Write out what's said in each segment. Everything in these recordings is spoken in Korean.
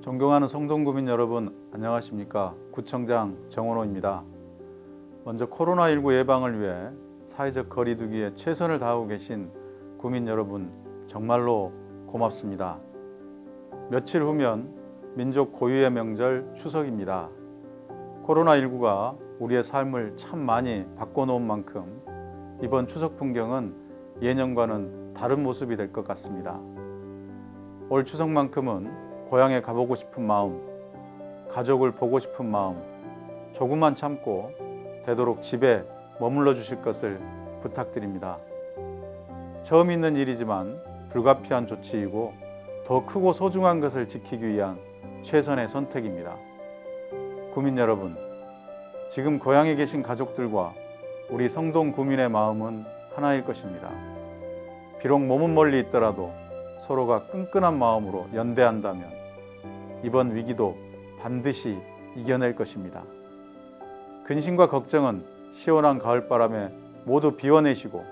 존경하는 성동구민 여러분 안녕하십니까 구청장 정원호입니다. 먼저 코로나19 예방을 위해 사회적 거리두기에 최선을 다하고 계신 구민 여러분 정말로 고맙습니다. 며칠 후면 민족 고유의 명절 추석입니다. 코로나19가 우리의 삶을 참 많이 바꿔놓은 만큼 이번 추석 풍경은 예년과는 다른 모습이 될 것 같습니다. 올 추석만큼은 고향에 가보고 싶은 마음, 가족을 보고 싶은 마음, 조금만 참고 되도록 집에 머물러 주실 것을 부탁드립니다. 처음 있는 일이지만 불가피한 조치이고 더 크고 소중한 것을 지키기 위한 최선의 선택입니다. 구민 여러분, 지금 고향에 계신 가족들과 우리 성동 구민의 마음은 하나일 것입니다. 비록 몸은 멀리 있더라도 서로가 끈끈한 마음으로 연대한다면 이번 위기도 반드시 이겨낼 것입니다. 근심과 걱정은 시원한 가을바람에 모두 비워내시고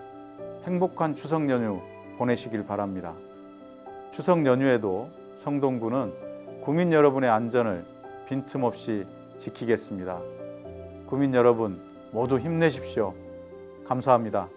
행복한 추석 연휴 보내시길 바랍니다. 추석 연휴에도 성동구는 구민 여러분의 안전을 빈틈없이 지키겠습니다. 구민 여러분 모두 힘내십시오. 감사합니다.